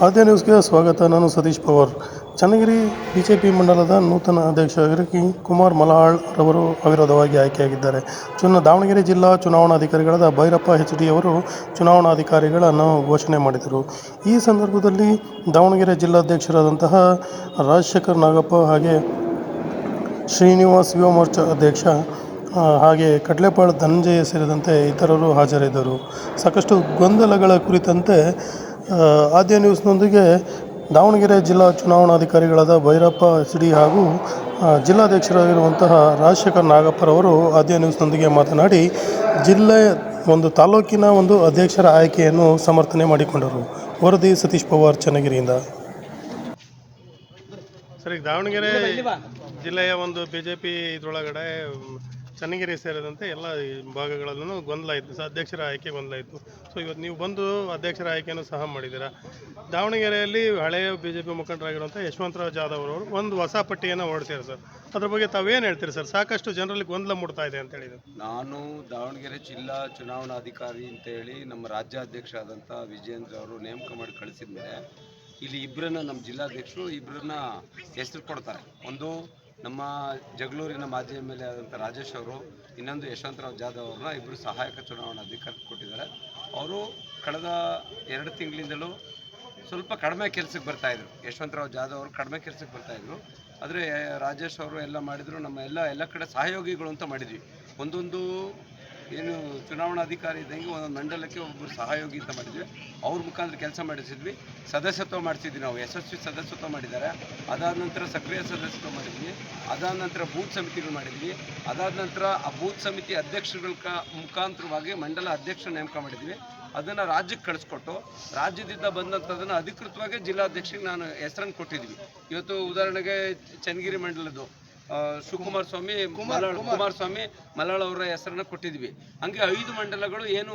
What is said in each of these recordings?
ಆದ್ಯ ನ್ಯೂಸ್ಗೆ ಸ್ವಾಗತ. ನಾನು ಸತೀಶ್ ಪವಾರ್. ಚನ್ನಗಿರಿ ಬಿಜೆಪಿ ಮಂಡಲದ ನೂತನ ಅಧ್ಯಕ್ಷರಾಗಿ ಕುಮಾರ್ ಮಲಹಾಳ್ ರವರು ಅವಿರೋಧವಾಗಿ ಆಯ್ಕೆಯಾಗಿದ್ದಾರೆ. ಚುನ ದಾವಣಗೆರೆ ಜಿಲ್ಲಾ ಚುನಾವಣಾಧಿಕಾರಿಗಳಾದ ಭೈರಪ್ಪ ಎಚ್ ಡಿ ಅವರು ಚುನಾವಣಾಧಿಕಾರಿಗಳನ್ನು ಘೋಷಣೆ ಮಾಡಿದರು. ಈ ಸಂದರ್ಭದಲ್ಲಿ ದಾವಣಗೆರೆ ಜಿಲ್ಲಾಧ್ಯಕ್ಷರಾದಂತಹ ರಾಜಶೇಖರ್ ನಾಗಪ್ಪ ಹಾಗೆ ಶ್ರೀನಿವಾಸ್ ಯುವ ಮೋರ್ಚಾ ಅಧ್ಯಕ್ಷ ಹಾಗೆ ಕಡ್ಲೆಪಾಳ್ ಧನಂಜಯ ಸೇರಿದಂತೆ ಇತರರು ಹಾಜರಿದ್ದರು. ಸಾಕಷ್ಟು ಗೊಂದಲಗಳ ಕುರಿತಂತೆ ಆದ್ಯ ನ್ಯೂಸ್ನೊಂದಿಗೆ ದಾವಣಗೆರೆ ಜಿಲ್ಲಾ ಚುನಾವಣಾಧಿಕಾರಿಗಳಾದ ಭೈರಪ್ಪ ಸಿಡಿ ಹಾಗೂ ಜಿಲ್ಲಾಧ್ಯಕ್ಷರಾಗಿರುವಂತಹ ರಾಜಶೇಖರ್ ನಾಗಪ್ಪರವರು ಆದ್ಯ ನ್ಯೂಸ್ನೊಂದಿಗೆ ಮಾತನಾಡಿ ಜಿಲ್ಲೆ ಒಂದು ತಾಲೂಕಿನ ಒಂದು ಅಧ್ಯಕ್ಷರ ಆಯ್ಕೆಯನ್ನು ಸಮರ್ಥನೆ ಮಾಡಿಕೊಂಡರು. ವರದಿ ಸತೀಶ್ ಪವಾರ್ ಚನ್ನಗಿರಿಯಿಂದ. ಸರಿ ದಾವಣಗೆರೆ ಜಿಲ್ಲೆಯ ಒಂದು ಬಿ. ಜೆ ಪಿ ಇದರೊಳಗಡೆ ಚನ್ನಗಿರಿ ಸೇರಿದಂತೆ ಎಲ್ಲ ಭಾಗಗಳಲ್ಲೂ ಗೊಂದಲ ಇತ್ತು. ಅಧ್ಯಕ್ಷರ ಆಯ್ಕೆ ಗೊಂದಲ ಇತ್ತು. ಸೊ ಇವತ್ತು ನೀವು ಬಂದು ಅಧ್ಯಕ್ಷರ ಆಯ್ಕೆಯನ್ನು ಸಹ ಮಾಡಿದ್ದೀರಾ? ದಾವಣಗೆರೆಯಲ್ಲಿ ಹಳೆಯ ಬಿ ಜೆ ಪಿ ಮುಖಂಡರಾಗಿರುವಂಥ ಯಶವಂತರಾವ್ ಜಾಧವ್ ಅವರು ಒಂದು ಹೊಸ ಪಟ್ಟಿಯನ್ನು ಹೊರಡ್ತೀರಾ ಸರ್. ಅದ್ರ ಬಗ್ಗೆ ತಾವೇನು ಹೇಳ್ತೀರಿ ಸರ್? ಸಾಕಷ್ಟು ಜನರಲ್ಲಿ ಗೊಂದಲ ಮೂಡ್ತಾ ಇದೆ ಅಂತ ಹೇಳಿದ್ರು. ನಾನು ದಾವಣಗೆರೆ ಜಿಲ್ಲಾ ಚುನಾವಣಾಧಿಕಾರಿ ಅಂತೇಳಿ ನಮ್ಮ ರಾಜ್ಯಾಧ್ಯಕ್ಷ ಆದಂಥ ವಿಜಯೇಂದ್ರ ಅವರು ನೇಮಕ ಮಾಡಿ ಕಳಿಸಿದ ಮೇಲೆ ಇಲ್ಲಿ ಇಬ್ಬರನ್ನ ನಮ್ಮ ಜಿಲ್ಲಾಧ್ಯಕ್ಷರು ಇಬ್ಬರನ್ನ ಹೆಸರು ಕೊಡ್ತಾರೆ. ಒಂದು ನಮ್ಮ ಜಗಳೂರಿನ ಮಾಜಿ ಎಂ ಎಲ್ ಆದಂಥ ರಾಜೇಶ್ ಅವರು, ಇನ್ನೊಂದು ಯಶವಂತರಾವ್ ಜಾಧವ್ ಅವ್ರನ್ನ ಇಬ್ಬರು ಸಹಾಯಕ ಚುನಾವಣಾ ಅಧಿಕಾರಿ ಕೊಟ್ಟಿದ್ದಾರೆ. ಅವರು ಕಳೆದ ಎರಡು ತಿಂಗಳಿಂದಲೂ ಸ್ವಲ್ಪ ಕಡಿಮೆ ಕೆಲಸಕ್ಕೆ ಬರ್ತಾಯಿದ್ರು ಯಶವಂತರಾವ್ ಜಾಧವ್ ಅವರು ಕಡಿಮೆ ಕೆಲಸಕ್ಕೆ ಬರ್ತಾಯಿದ್ರು ಆದರೆ ರಾಜೇಶ್ ಅವರು ಎಲ್ಲ ಮಾಡಿದರು. ನಮ್ಮ ಎಲ್ಲ ಎಲ್ಲ ಕಡೆ ಸಹಯೋಗಿಗಳು ಅಂತ ಮಾಡಿದ್ವಿ. ಒಂದೊಂದು ಏನು ಚುನಾವಣಾಧಿಕಾರಿ ಇದ್ದಂಗೆ ಒಂದು ಮಂಡಲಕ್ಕೆ ಒಬ್ಬರು ಸಹಯೋಗಿ ಅಂತ ಮಾಡಿದ್ವಿ. ಅವ್ರ ಮುಖಾಂತರ ಕೆಲಸ ಮಾಡಿಸಿದ್ವಿ. ಸದಸ್ಯತ್ವ ಮಾಡಿಸಿದ್ವಿ ನಾವು. ಯಶಸ್ವಿ ಸದಸ್ಯತ್ವ ಮಾಡಿದ್ದಾರೆ. ಅದಾದ ನಂತರ ಸಕ್ರಿಯ ಸದಸ್ಯತ್ವ ಮಾಡಿದ್ವಿ. ಅದಾದ ನಂತರ ಬೂತ್ ಸಮಿತಿಗಳು ಮಾಡಿದ್ವಿ. ಅದಾದ ನಂತರ ಆ ಬೂತ್ ಸಮಿತಿ ಅಧ್ಯಕ್ಷರುಗಳ ಮುಖಾಂತರವಾಗಿ ಮಂಡಲ ಅಧ್ಯಕ್ಷ ನೇಮಕ ಮಾಡಿದ್ವಿ. ಅದನ್ನು ರಾಜ್ಯಕ್ಕೆ ಕಳಿಸ್ಕೊಟ್ಟು ರಾಜ್ಯದಿಂದ ಬಂದಂಥದ್ದನ್ನು ಅಧಿಕೃತವಾಗಿ ಜಿಲ್ಲಾಧ್ಯಕ್ಷರಿಗೆ ನಾನು ಹೆಸರನ್ನು ಕೊಟ್ಟಿದ್ವಿ. ಇವತ್ತು ಉದಾಹರಣೆಗೆ ಚನ್ನಗಿರಿ ಮಂಡಲದ್ದು. ಶಿವಕುಮಾರ ಸ್ವಾಮಿ ಮಲಾಳ್ ಕುಮಾರಸ್ವಾಮಿ ಮಲಾಳ್ ಅವರ ಹೆಸರನ್ನ ಕೊಟ್ಟಿದ್ವಿ. ಹಂಗೆ ಐದು ಮಂಡಲಗಳು ಏನು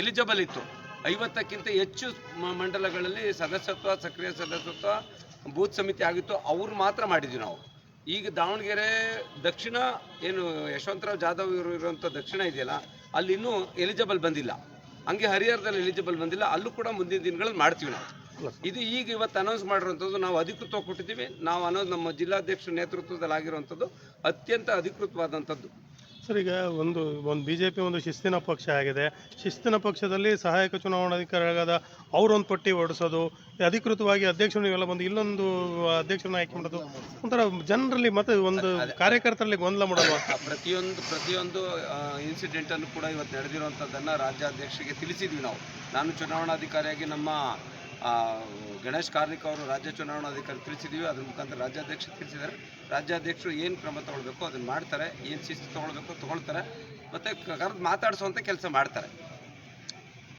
ಎಲಿಜಿಬಲ್ ಇತ್ತು. ಐವತ್ತಕ್ಕಿಂತ ಹೆಚ್ಚು ಮಂಡಲಗಳಲ್ಲಿ ಸದಸ್ಯತ್ವ ಸಕ್ರಿಯ ಸದಸ್ಯತ್ವ ಬೂತ್ ಸಮಿತಿ ಆಗಿತ್ತು. ಅವ್ರು ಮಾತ್ರ ಮಾಡಿದ್ವಿ ನಾವು. ಈಗ ದಾವಣಗೆರೆ ದಕ್ಷಿಣ ಏನು ಯಶವಂತರಾವ್ ಜಾಧವ್ ಇವರು ಇರುವಂಥ ದಕ್ಷಿಣ ಇದೆಯಲ್ಲ ಅಲ್ಲಿ ಇನ್ನೂ ಎಲಿಜಿಬಲ್ ಬಂದಿಲ್ಲ. ಹಂಗೆ ಹರಿಹರದಲ್ಲಿ ಎಲಿಜಿಬಲ್ ಬಂದಿಲ್ಲ. ಅಲ್ಲೂ ಕೂಡ ಮುಂದಿನ ದಿನಗಳಲ್ಲಿ ಮಾಡ್ತೀವಿ ನಾವು. ಇದು ಈಗ ಇವತ್ತು ಅನೌನ್ಸ್ ಮಾಡಿರುವಂಥದ್ದು ನಾವು ಅಧಿಕೃತವಾಗಿ ಕೊಟ್ಟಿದ್ದೀವಿ ನಾವು ಅನೌನ್ಸ್ ನಮ್ಮ ಜಿಲ್ಲಾಧ್ಯಕ್ಷ ನೇತೃತ್ವದಲ್ಲಿ ಆಗಿರುವಂಥದ್ದು ಅತ್ಯಂತ ಅಧಿಕೃತವಾದಂಥದ್ದು. ಸರ್ ಈಗ ಒಂದು ಒಂದು ಬಿ ಜೆ ಪಿ ಒಂದು ಶಿಸ್ತಿನ ಪಕ್ಷ ಆಗಿದೆ. ಶಿಸ್ತಿನ ಪಕ್ಷದಲ್ಲಿ ಸಹಾಯಕ ಚುನಾವಣಾಧಿಕಾರಿಗಳಾದ ಅವರೊಂದು ಪಟ್ಟಿ ಹೊರಡಿಸೋದು ಅಧಿಕೃತವಾಗಿ ಅಧ್ಯಕ್ಷರು ಇವೆಲ್ಲ ಬಂದು ಇಲ್ಲೊಂದು ಅಧ್ಯಕ್ಷರನ್ನ ಆಯ್ಕೆ ಮಾಡೋದು ಒಂಥರ ಜನರಲ್ಲಿ ಮತ್ತೆ ಒಂದು ಕಾರ್ಯಕರ್ತರಲ್ಲಿ ಗೊಂದಲ ಮಾಡೋದು ಪ್ರತಿಯೊಂದು ಪ್ರತಿಯೊಂದು ಇನ್ಸಿಡೆಂಟನ್ನು ಕೂಡ ಇವತ್ತು ನಡೆದಿರುವಂಥದ್ದನ್ನು ರಾಜ್ಯಾಧ್ಯಕ್ಷರಿಗೆ ತಿಳಿಸಿದ್ವಿ ನಾವು. ನಾನು ಚುನಾವಣಾಧಿಕಾರಿಯಾಗಿ ನಮ್ಮ ಗಣೇಶ್ ಕಾರ್ಣಿಕ್ ಅವರು ರಾಜ್ಯ ಚುನಾವಣಾಧಿಕಾರಿ ತಿಳಿಸಿದ್ದೀವಿ ಅದ್ರ ಮುಖಾಂತರ ರಾಜ್ಯಾಧ್ಯಕ್ಷರು ತಿಳಿಸಿದ್ದಾರೆ. ರಾಜ್ಯಾಧ್ಯಕ್ಷರು ಏನು ಕ್ರಮ ತಗೊಳ್ಬೇಕು ಅದನ್ನು ಮಾಡ್ತಾರೆ, ಏನು ಶಿಸ್ತು ತಗೊಳ್ಬೇಕು ತಗೊಳ್ತಾರೆ. ಮತ್ತು ಕರೆದು ಮಾತಾಡಿಸುವಂಥ ಕೆಲಸ ಮಾಡ್ತಾರೆ.